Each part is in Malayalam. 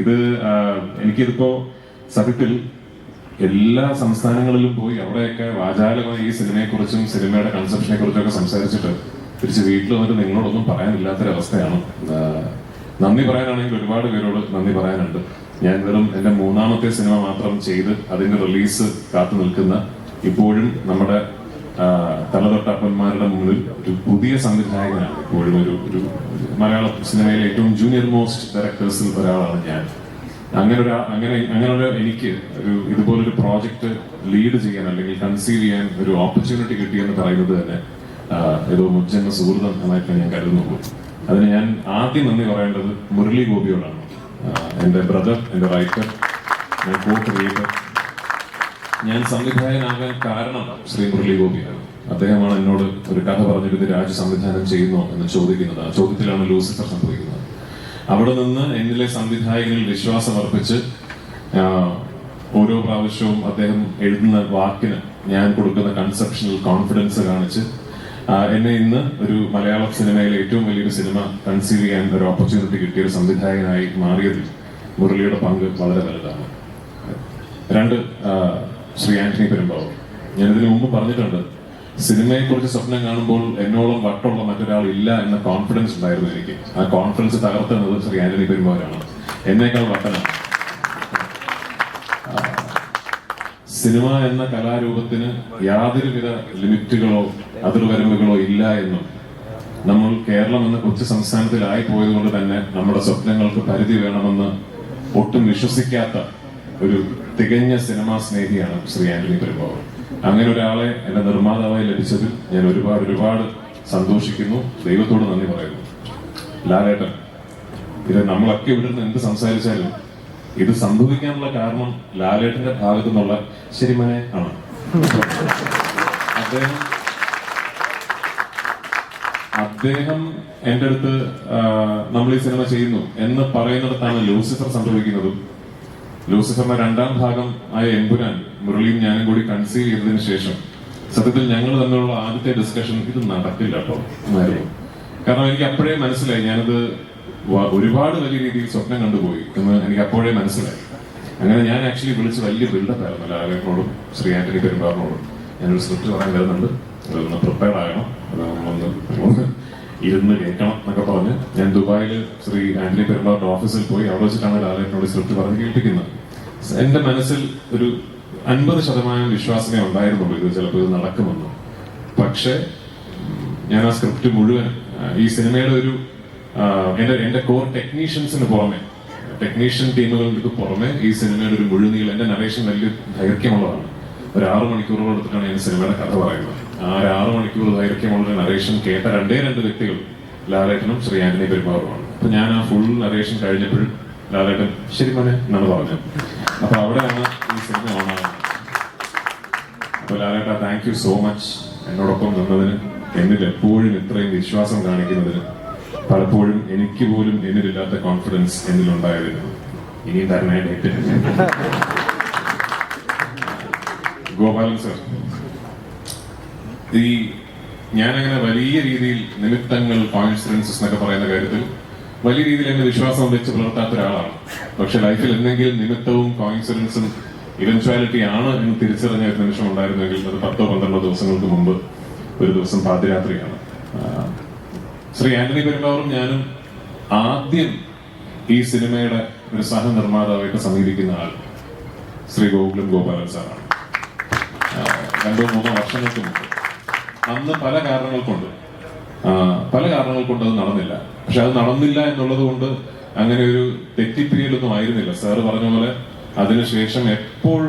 ഇത് എനിക്കിതിപ്പോ സത്യത്തിൽ എല്ലാ സംസ്ഥാനങ്ങളിലും പോയി അവിടെയൊക്കെ വാചാലമായി ഈ സിനിമയെക്കുറിച്ചും സിനിമയുടെ കൺസെപ്ഷനെ കുറിച്ചും ഒക്കെ സംസാരിച്ചിട്ട് തിരിച്ച് വീട്ടിൽ വന്നിട്ട് നിങ്ങളോടൊന്നും പറയാനില്ലാത്തൊരവസ്ഥയാണ്. നന്ദി പറയാനാണെങ്കിൽ ഒരുപാട് പേരോട് നന്ദി പറയാനുണ്ട്. ഞാൻ വെറും എന്റെ മൂന്നാമത്തെ സിനിമ മാത്രം ചെയ്ത് അതിന്റെ റിലീസ് കാത്തു നിൽക്കുന്ന ഇപ്പോഴും നമ്മുടെ തലതൊട്ടപ്പന്മാരുടെ മുന്നിൽ ഒരു പുതിയ സംവിധായകനാണ് ഇപ്പോഴും ഒരു ഒരു മലയാള സിനിമയിലെ ഏറ്റവും ജൂനിയർ മോസ്റ്റ് ഡയറക്ടേഴ്സിൽ ഒരാളാണ് ഞാൻ. അങ്ങനെ ഒരു അങ്ങനെ അങ്ങനെ ഒരു എനിക്ക് ഒരു ഇതുപോലൊരു പ്രോജക്റ്റ് ലീഡ് ചെയ്യാൻ അല്ലെങ്കിൽ കൺസീവ് ചെയ്യാൻ ഒരു ഓപ്പർച്യൂണിറ്റി കിട്ടിയെന്ന് പറയുന്നത് തന്നെ ഏതോ മുജ്ജന്മ സുഹൃതം എന്നായിട്ട് ഞാൻ കരുതുന്നുള്ളൂ അതിന് ഞാൻ ആദ്യം നന്ദി പറയേണ്ടത് മുരളി ഗോപിയോടാണ്. എന്റെ ബ്രദർ എന്റെ റൈറ്റർ ഞാൻ കോ ക്രിയേറ്റർ ഞാൻ സംവിധായകനാകാൻ കാരണം ശ്രീ മുരളി ഗോപിയാണ് അദ്ദേഹമാണ് എന്നോട് ഒരു കഥ പറഞ്ഞിരുന്ന് രാജ് സംവിധാനം ചെയ്യുന്നോ എന്ന് ചോദിക്കുന്നത്. ആ ചോദ്യത്തിലാണ് ലൂസിഫർ സംഭവിക്കുന്നത്. അവിടെ നിന്ന് എന്നിലെ സംവിധായകനിൽ വിശ്വാസം അർപ്പിച്ച് ഓരോ പ്രാവശ്യവും അദ്ദേഹം എഴുതുന്ന വാക്കിന് ഞാൻ കൊടുക്കുന്ന കൺസെപ്ഷണൽ കോൺഫിഡൻസ് കാണിച്ച് എന്നെ ഇന്ന് ഒരു മലയാള സിനിമയിലെ ഏറ്റവും വലിയൊരു സിനിമ കൺസീവ് ചെയ്യാൻ ഒരു ഓപ്പർച്യൂണിറ്റി കിട്ടിയ ഒരു സംവിധായകനായി മാറിയതിൽ മുരളിയുടെ പങ്ക് വളരെ വലുതാണ്. രണ്ട് ശ്രീ ആന്റണി പെരുമ്പാവൂർ. ഞാൻ ഇതിനു മുമ്പ് പറഞ്ഞിട്ടുണ്ട് സിനിമയെ കുറിച്ച് സ്വപ്നം കാണുമ്പോൾ എന്നോളം വട്ടുള്ള മറ്റൊരാൾ ഇല്ല എന്ന കോൺഫിഡൻസ് ഉണ്ടായിരുന്നു എനിക്ക്. ആ കോൺഫിഡൻസ് തകർത്തുന്നത് ശ്രീ ആന്റണി പെരുമ്പാവൂരാണ്. എന്നേക്കാൾ വട്ടനാണ് സിനിമ എന്ന കലാരൂപത്തിന് യാതൊരുവിധ ലിമിറ്റുകളോ അതിർവരമ്പുകളോ ഇല്ല എന്നും നമ്മൾ കേരളം എന്ന കൊച്ചു സംസ്ഥാനത്തിലായി പോയതുകൊണ്ട് തന്നെ നമ്മുടെ സ്വപ്നങ്ങൾക്ക് പരിധി വേണമെന്ന് ഒട്ടും വിശ്വസിക്കാത്ത ഒരു തികഞ്ഞ സിനിമാ സ്നേഹിയാണ് ശ്രീ ആന്റണി പെരുമ്പാവൂർ. അങ്ങനെ ഒരാളെ എന്റെ നിർമ്മാതാവായി ലഭിച്ചതിൽ ഞാൻ ഒരുപാട് ഒരുപാട് സന്തോഷിക്കുന്നു. ദൈവത്തോട് നന്ദി പറയുന്നു. ലാലേട്ടൻ ഇത് നമ്മളൊക്കെ ഇവിടെ നിന്ന് എന്ത് സംസാരിച്ചാലും ഇത് സംഭവിക്കാനുള്ള കാരണം ലാലേട്ടന്റെ ഭാഗത്തു നിന്നുള്ള ശരിമനെ ആണ്. അദ്ദേഹം അദ്ദേഹം എന്റെ അടുത്ത് നമ്മൾ ഈ സിനിമ ചെയ്യുന്നു എന്ന് പറയുന്നിടത്താണ് ലൂസിഫർ സംഭവിക്കുന്നതും. ലൂസിഫറിന്റെ രണ്ടാം ഭാഗം ആയ എമ്പുരാൻ മുരളിയും ഞാനും കൂടി കൺസീവ് ചെയ്തതിനു ശേഷം സത്യത്തിൽ ഞങ്ങൾ തമ്മിലുള്ള ആദ്യത്തെ ഡിസ്കഷൻ ഇത് നടക്കില്ല കേട്ടോ കാരണം എനിക്ക് അപ്പോഴേ മനസ്സിലായി ഞാനത് ഒരുപാട് വലിയ രീതിയിൽ സ്വപ്നം കണ്ടുപോയി എന്ന് എനിക്ക് അപ്പോഴേ മനസ്സിലായി. അങ്ങനെ ഞാൻ ആക്ച്വലി വിളിച്ച് വലിയ ബിൽഡപ്പ് ആയിരുന്നു ലാലേട്ടനോടും ശ്രീ ആന്റണി പെരുമ്പാറിനോടും ഞാനൊരു സ്ക്രിപ്റ്റ് പറയാൻ വരുന്നുണ്ട് അതൊന്ന് പ്രിപ്പയർ ആകണം അത് ഒന്ന് ഒന്ന് ഇരുന്ന് കേൾക്കണം. പറഞ്ഞ് ഞാൻ ദുബായിൽ ശ്രീ ആന്റണി പെരുമാറിന്റെ ഓഫീസിൽ പോയി അവിടെ വെച്ചിട്ടാണ് ലാലേട്ടനോട് സ്ക്രിപ്റ്റ് പറഞ്ഞ് കേൾപ്പിക്കുന്നത്. എന്റെ മനസ്സിൽ ഒരു അൻപത് ശതമാനം വിശ്വാസമേ ഉണ്ടായിരുന്നുള്ളൂ ഇത് ചിലപ്പോൾ ഇത് നടക്കുമെന്ന്. പക്ഷേ ഞാൻ ആ സ്ക്രിപ്റ്റ് മുഴുവൻ ഈ സിനിമയുടെ ഒരു എന്റെ എന്റെ കോർ ടെക്നീഷ്യൻസിന് പുറമെ ടെക്നീഷ്യൻ ടീമുകൾക്ക് പുറമെ ഈ സിനിമയുടെ ഒരു മുഴുനീളം എന്റെ നരേഷൻ വലിയ ദൈർഘ്യമുള്ളതാണ്. ഒരു ആറു മണിക്കൂറുകൾ എടുത്തിട്ടാണ് ഞാൻ സിനിമയുടെ കഥ പറയുന്നത്. ആ ഒരു ആറു മണിക്കൂർ ദൈർഘ്യമുള്ള നരേഷൻ കേട്ട രണ്ടേ രണ്ട് വ്യക്തികൾ ലാലേട്ടനും ശ്രീ ആന്റണി പെരുമാറുമാണ്. അപ്പൊ ഞാൻ ആ ഫുൾ നരേഷൻ കഴിഞ്ഞപ്പോഴും ലാലേട്ടൻ ശരി മോനെ എന്നാണ് പറഞ്ഞത്. അപ്പൊ അവിടെയാണ് ഈ സിനിമ ഓണാകുന്നത് അപ്പൊ ലാലേട്ട താങ്ക് യു സോ മച്ച് എന്നോടൊപ്പം നിന്നതിന് എന്നിൽ എപ്പോഴും ഇത്രയും വിശ്വാസം കാണിക്കുന്നതിന് പലപ്പോഴും എനിക്ക് പോലും എന്നിലില്ലാത്ത കോൺഫിഡൻസ് എന്നിലുണ്ടായതിന് ഇനിയും തരണമായിട്ട് ഗോപാലൻ സർ ഈ ഞാനങ്ങനെ വലിയ രീതിയിൽ നിമിത്തങ്ങൾ കോൺഫിഡൻസസ് എന്നൊക്കെ പറയുന്ന കാര്യത്തിൽ വലിയ രീതിയിൽ എന്നെ വിശ്വാസം വെച്ച് പുലർത്താത്ത ഒരാളാണ്. പക്ഷെ ലൈഫിൽ എന്തെങ്കിലും നിമിത്തവും കോൺഫിഡൻസും ഇവൻച്വാലിറ്റി ആണ് എന്ന് തിരിച്ചറിഞ്ഞ ഒരു നിമിഷം ഉണ്ടായിരുന്നെങ്കിൽ അത് പത്തോ പന്ത്രണ്ടോ ദിവസങ്ങൾക്ക് മുമ്പ് ഒരു ദിവസം പാതിരാത്രിയാണ്. ശ്രീ ആന്റണി പെരുമ്പാവറും ഞാനും ആദ്യം ഈ സിനിമയുടെ ഒരു സഹനിർമ്മാതാവായിട്ട് സമീപിക്കുന്ന ആൾ ശ്രീ ഗോകുലം ഗോപാലൻ സാറാണ്. രണ്ടോ മൂന്നോ വർഷങ്ങൾക്ക് മുമ്പ്. അന്ന് പല കാരണങ്ങൾ കൊണ്ട് പല കാരണങ്ങൾ കൊണ്ട് അത് നടന്നില്ല. പക്ഷെ അത് നടന്നില്ല എന്നുള്ളത് കൊണ്ട് അങ്ങനെ ഒരു തെറ്റിപ്പിരിയലൊന്നും ആയിരുന്നില്ല. സാറ് പറഞ്ഞ പോലെ അതിനുശേഷം എപ്പോൾ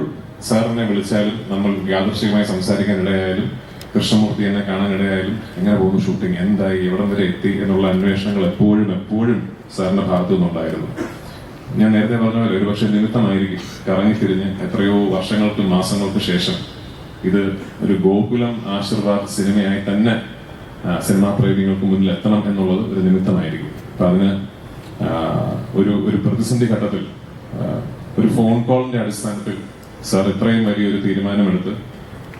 സാറിനെ വിളിച്ചാലും നമ്മൾ യാദൃശ്യമായി സംസാരിക്കാൻ ഇടയായാലും കൃഷ്ണമൂർത്തി എന്നെ കാണാൻ ഇടയായാലും എങ്ങനെ പോകുന്നു ഷൂട്ടിംഗ് എന്തായി എവിടം വരെ എത്തി എന്നുള്ള അന്വേഷണങ്ങൾ എപ്പോഴും എപ്പോഴും സാറിന്റെ ഭാഗത്തു നിന്നുണ്ടായിരുന്നു. ഞാൻ നേരത്തെ പറഞ്ഞ പോലെ ഒരുപക്ഷെ നിമിത്തമായിരിക്കും കറങ്ങിത്തിരിഞ്ഞ് എത്രയോ വർഷങ്ങൾക്കും മാസങ്ങൾക്കും ശേഷം ഇത് ഒരു ഗോകുലം ആശീർവാദ് സിനിമയായി തന്നെ സിനിമാ പ്രേമികൾക്ക് മുന്നിൽ എത്തണം എന്നുള്ളത് ഒരു നിമിത്തമായിരിക്കും. അപ്പൊ അതിന് ഒരു ഒരു പ്രതിസന്ധി ഘട്ടത്തിൽ ഒരു ഫോൺ കോളിന്റെ അടിസ്ഥാനത്തിൽ സാർ ഇത്രയും വലിയൊരു തീരുമാനമെടുത്ത്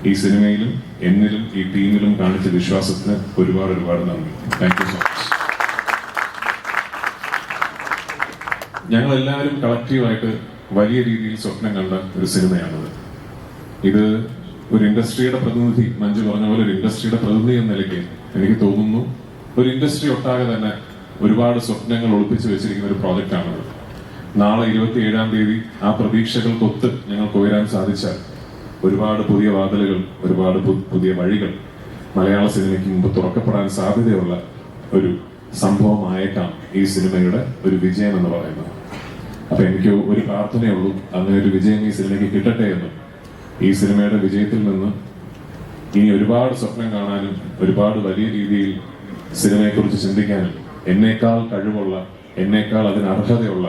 ഈ സിനിമയിലും എന്നിലും ഈ ടീമിലും കാണിച്ച വിശ്വാസത്തിന് ഒരുപാട് ഒരുപാട് നന്ദി. താങ്ക് യു സോ മച്ച് ഞങ്ങൾ എല്ലാവരും കളക്റ്റീവായിട്ട് വലിയ രീതിയിൽ സ്വപ്നം കണ്ട ഒരു സിനിമയാണിത്. ഇത് ഒരു ഇൻഡസ്ട്രിയുടെ പ്രതിനിധി മഞ്ജു പറഞ്ഞ പോലെ ഒരു ഇൻഡസ്ട്രിയുടെ പ്രതിനിധി എന്ന നിലയ്ക്ക് എനിക്ക് തോന്നുന്നു. ഒരു ഇൻഡസ്ട്രി ഒട്ടാകെ തന്നെ ഒരുപാട് സ്വപ്നങ്ങൾ ഒളിപ്പിച്ചു വെച്ചിരിക്കുന്ന ഒരു പ്രോജക്റ്റാണിത് നാളെ ഇരുപത്തി ഏഴാം തീയതി ആ പ്രതീക്ഷകൾക്കൊത്ത് ഞങ്ങൾക്ക് ഉയരാൻ സാധിച്ചാൽ ഒരുപാട് പുതിയ വാതിലുകൾ ഒരുപാട് പുതിയ വഴികൾ മലയാള സിനിമയ്ക്ക് മുമ്പ് തുറക്കപ്പെടാൻ സാധ്യതയുള്ള ഒരു സംഭവമായേക്കാം ഈ സിനിമയുടെ ഒരു വിജയം എന്ന് പറയുന്നത്. അപ്പൊ എനിക്ക് ഒരു പ്രാർത്ഥനയുള്ളൂ അങ്ങനെ ഒരു വിജയം ഈ സിനിമയ്ക്ക് കിട്ടട്ടെ എന്ന്. ഈ സിനിമയുടെ വിജയത്തിൽ നിന്ന് ഇനി ഒരുപാട് സ്വപ്നം കാണാനും ഒരുപാട് വലിയ രീതിയിൽ സിനിമയെക്കുറിച്ച് ചിന്തിക്കാനും എന്നേക്കാൾ കഴിവുള്ള എന്നേക്കാൾ അതിന് അർഹതയുള്ള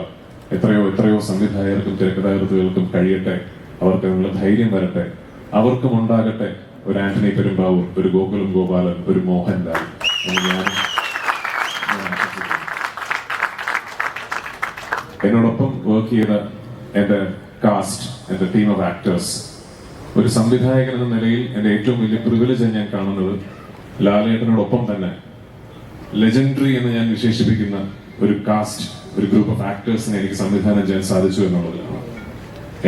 എത്രയോ എത്രയോ സംവിധായകർക്കും തിരക്കഥാകൃത്തുകൾക്കും കഴിയട്ടെ. അവർക്ക് നിങ്ങളുടെ ധൈര്യം വരട്ടെ. അവർക്കും ഉണ്ടാകട്ടെ ഒരു ആന്റണി പെരുമ്പാവൂർ ഒരു ഗോകുലം ഗോപാലൻ ഒരു മോഹൻലാൽ എന്നോടൊപ്പം വർക്ക് ചെയ്ത എന്റെ കാസ്റ്റ് എന്റെ ടീം ഓഫ് ആക്ടേഴ്സ് ഒരു സംവിധായകൻ എന്ന നിലയിൽ എന്റെ ഏറ്റവും വലിയ പ്രിവിലേജ് ഞാൻ കാണുന്നത്. ലാലേട്ടനോടൊപ്പം തന്നെ ലെജൻഡറി എന്ന് ഞാൻ വിശേഷിപ്പിക്കുന്ന ഒരു കാസ്റ്റ് ഒരു ഗ്രൂപ്പ് ഓഫ് ആക്ടേഴ്സിനെ എനിക്ക് സംവിധാനം ചെയ്യാൻ സാധിച്ചു എന്നുള്ളതാണ്.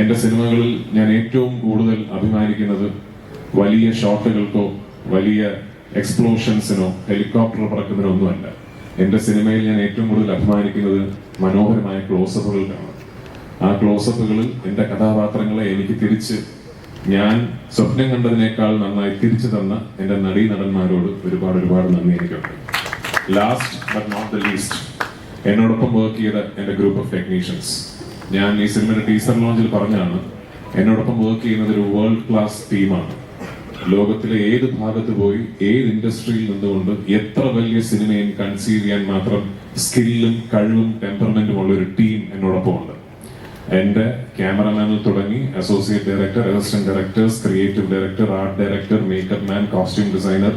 എന്റെ സിനിമകളിൽ ഞാൻ ഏറ്റവും കൂടുതൽ അഭിമാനിക്കുന്നത് വലിയ ഷോട്ടുകൾക്കോ വലിയ എക്സ്പ്ലോഷൻസിനോ ഹെലികോപ്റ്റർ പറക്കുന്നതിനോ ഒന്നുമല്ല. എന്റെ സിനിമയിൽ ഞാൻ ഏറ്റവും കൂടുതൽ അഭിമാനിക്കുന്നത് മനോഹരമായ ക്ലോസപ്പുകൾക്കാണ് ആ ക്ലോസപ്പുകളിൽ എന്റെ കഥാപാത്രങ്ങളെ എനിക്ക് തിരിച്ച് ഞാൻ സ്വപ്നം കണ്ടതിനേക്കാൾ നന്നായി തിരിച്ചു തന്ന എന്റെ നടീ നടന്മാരോട് ഒരുപാട് ഒരുപാട് നന്ദി എനിക്കുണ്ട് last but not the least എന്നോടൊപ്പം വർക്ക് ചെയ്ത എന്റെ ഗ്രൂപ്പ് ഓഫ് ടെക്നീഷ്യൻസ് ഞാൻ ഈ സിനിമയുടെ ടീസർ ലോഞ്ചിൽ പറഞ്ഞാണ് എന്നോടൊപ്പം വർക്ക് ചെയ്യുന്നത് ഒരു വേൾഡ് ക്ലാസ് ടീമാണ് ലോകത്തിലെ ഏത് ഭാഗത്ത് പോയി ഏത് ഇൻഡസ്ട്രിയിൽ നിന്നുകൊണ്ട് എത്ര വലിയ സിനിമയും കൺസീവ് ചെയ്യാൻ മാത്രം സ്കില്ലും കഴിവും ടെമ്പർമെന്റും ഉള്ള ഒരു ടീം എന്നോടൊപ്പം ഉണ്ട് എന്റെ ക്യാമറമാനിൽ തുടങ്ങി associate director assistant directors creative director art director makeup man costume designer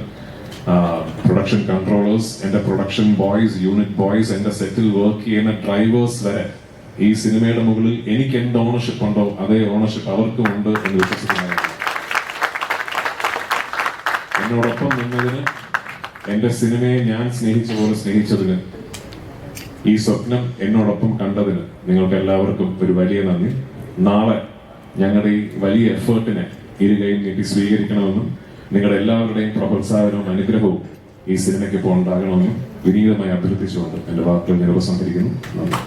production controllers എന്റെ പ്രൊഡക്ഷൻ ബോയ്സ് യൂണിറ്റ് ബോയ്സ് എന്റെ സെറ്റിൽ വർക്ക് ചെയ്യുന്ന ഡ്രൈവേഴ്സ് വരെ ഈ സിനിമയുടെ മുകളിൽ എനിക്ക് എന്ത് ഓണർഷിപ്പ് ഉണ്ടോ അതേ ഓണർഷിപ്പ് അവർക്കും ഉണ്ട് എന്ന് വിശ്വസിക്കുന്നു എന്നോടൊപ്പം നിന്നതിന് എന്റെ സിനിമയെ ഞാൻ സ്നേഹിച്ച പോലെ സ്നേഹിച്ചതിന് ഈ സ്വപ്നം എന്നോടൊപ്പം കണ്ടതിന് നിങ്ങൾക്ക് എല്ലാവർക്കും ഒരു വലിയ നന്ദി. നാളെ ഞങ്ങളുടെ ഈ വലിയ എഫേർട്ടിനെ ഇരുകയും നീട്ടി സ്വീകരിക്കണമെന്നും നിങ്ങളുടെ എല്ലാവരുടെയും പ്രോത്സാഹനവും അനുഗ്രഹവും ഈ സിനിമയ്ക്ക് ഇപ്പോൾ ഉണ്ടാകണമെന്നും വിനീതമായി അഭ്യർത്ഥിച്ചുകൊണ്ട് എന്റെ വാക്കുകൾ ഞാൻ ഉപസംഹരിക്കുന്നു നന്ദി.